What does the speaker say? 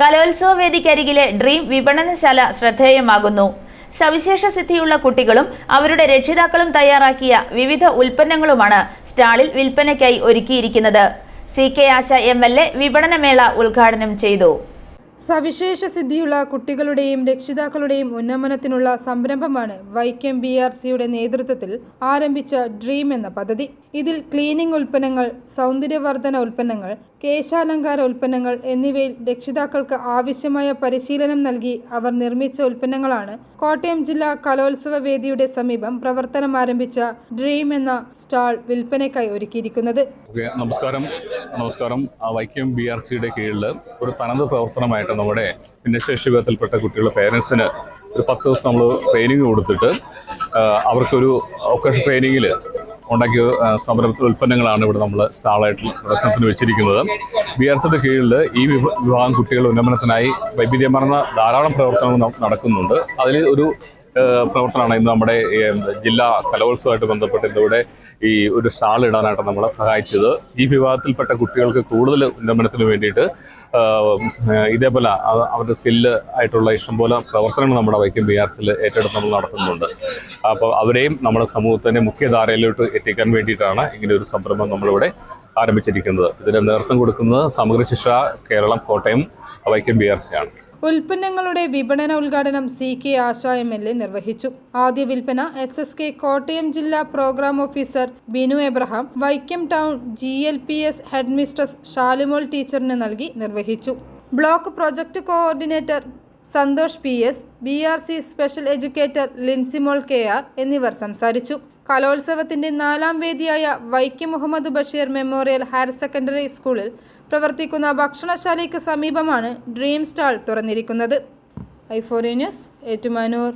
കലോത്സവ വേദിക്കരികിലെ ഡ്രീം വിപണനശാല ശ്രദ്ധേയമാകുന്നു. സവിശേഷ സിദ്ധിയുള്ള കുട്ടികളും അവരുടെ രക്ഷിതാക്കളും തയ്യാറാക്കിയ വിവിധ ഉൽപ്പന്നങ്ങളുമാണ് സ്റ്റാളിൽ വിൽപ്പനയ്ക്കായി ഒരുക്കിയിരിക്കുന്നത്. C K Asha M L A വിപണനമേള ഉദ്ഘാടനം ചെയ്തു. സവിശേഷ സിദ്ധിയുള്ള കുട്ടികളുടെയും രക്ഷിതാക്കളുടെയും ഉന്നമനത്തിനുള്ള സംരംഭമാണ് വൈക്കം ബി ആർ സിയുടെ നേതൃത്വത്തിൽ ആരംഭിച്ച ഡ്രീം എന്ന പദ്ധതി. ഇതിൽ ക്ലീനിംഗ് ഉൽപ്പന്നങ്ങൾ സൗന്ദര്യവർദ്ധന ഉൽപ്പന്നങ്ങൾ കേശാലങ്കാര ഉൽപ്പന്നങ്ങൾ എന്നിവയിൽ രക്ഷിതാക്കൾക്ക് ആവശ്യമായ പരിശീലനം നൽകി അവർ നിർമ്മിച്ച ഉൽപ്പന്നങ്ങളാണ്. കോട്ടയം ജില്ലാ കലോത്സവ വേദിയുടെ സമീപം പ്രവർത്തനം ആരംഭിച്ച ഡ്രീം എന്ന സ്റ്റാൾ വിൽപ്പനയ്ക്കായി ഒരുക്കിയിരിക്കുന്നത്. നമസ്കാരം. നമസ്കാരം. വൈക്കം ബി ആർ സിയുടെ കീഴിൽ ഒരു തനത് പ്രവർത്തനമായിട്ട് നമ്മുടെ ഭിന്നശേഷി വിധത്തിൽപ്പെട്ട കുട്ടികളുടെ പേരൻസിന് ഒരു പത്ത് ദിവസം നമ്മൾ ട്രെയിനിങ് കൊടുത്തിട്ട് അവർക്കൊരു ഒക്കേഷൻ ട്രെയിനിങ്ങിൽ ഉണ്ടാക്കിയ സംരംഭ ഉൽപ്പന്നങ്ങളാണ് ഇവിടെ നമ്മൾ സ്റ്റാളായിട്ട് പ്രദർശനത്തിന് വെച്ചിരിക്കുന്നത്. ബി ആർ സിയുടെ കീഴിൽ ഈ വിഭാഗം കുട്ടികളുടെ ഉന്നമനത്തിനായി വൈവിധ്യമാർന്ന ധാരാളം പ്രവർത്തനങ്ങൾ നടക്കുന്നുണ്ട്. അതിൽ ഒരു പ്രവർത്തനമാണ് ഇന്ന് നമ്മുടെ ജില്ലാ കലോത്സവമായിട്ട് ബന്ധപ്പെട്ട് ഇന്നിവിടെ ഈ ഒരു സ്റ്റാൾ ഇടാനായിട്ട് നമ്മളെ സഹായിച്ചത്. ഈ വിഭാഗത്തിൽപ്പെട്ട കുട്ടികൾക്ക് കൂടുതൽ ഉന്നമനത്തിന് വേണ്ടിയിട്ട് ഇതേപോലെ അവരുടെ സ്കില്ല് ആയിട്ടുള്ള ഇഷ്ടംപോലെ പ്രവർത്തനങ്ങൾ നമ്മുടെ വൈക്കം ബി ആർ സിൽ ഏറ്റെടുത്ത് നമ്മൾ നടത്തുന്നുണ്ട്. അപ്പോൾ അവരെയും നമ്മുടെ സമൂഹത്തിന്റെ മുഖ്യധാരയിലോട്ട് എത്തിക്കാൻ വേണ്ടിയിട്ടാണ് ഇങ്ങനെ ഒരു സംരംഭം നമ്മളിവിടെ ആരംഭിച്ചിരിക്കുന്നത്. ഇതിന് നേതൃത്വം കൊടുക്കുന്നത് Samagra Shiksha Keralam Kottayam Vaikom B R C ആണ്. ഉൽപ്പന്നങ്ങളുടെ വിപണന ഉദ്ഘാടനം C K Asha M L A നിർവഹിച്ചു. ആദ്യ വിൽപ്പന എസ് എസ് കെ കോട്ടയം ജില്ലാ program officer Binu Abraham Vaikom town G L P S headmistress Shalimol ടീച്ചറിന് നൽകി നിർവഹിച്ചു. Block project coordinator Santhosh P S B R C special educator Lincymol K R എന്നിവർ സംസാരിച്ചു. കലോത്സവത്തിന്റെ നാലാം വേദിയായ Vaikom Muhammad Basheer memorial higher secondary സ്കൂളിൽ പ്രവർത്തിക്കുന്ന ഭക്ഷണശാലയ്ക്ക് സമീപമാണ് ഡ്രീം സ്റ്റാൾ തുറന്നിരിക്കുന്നത്. ഐഫോറിയ ന്യൂസ് ഏറ്റുമാനൂർ.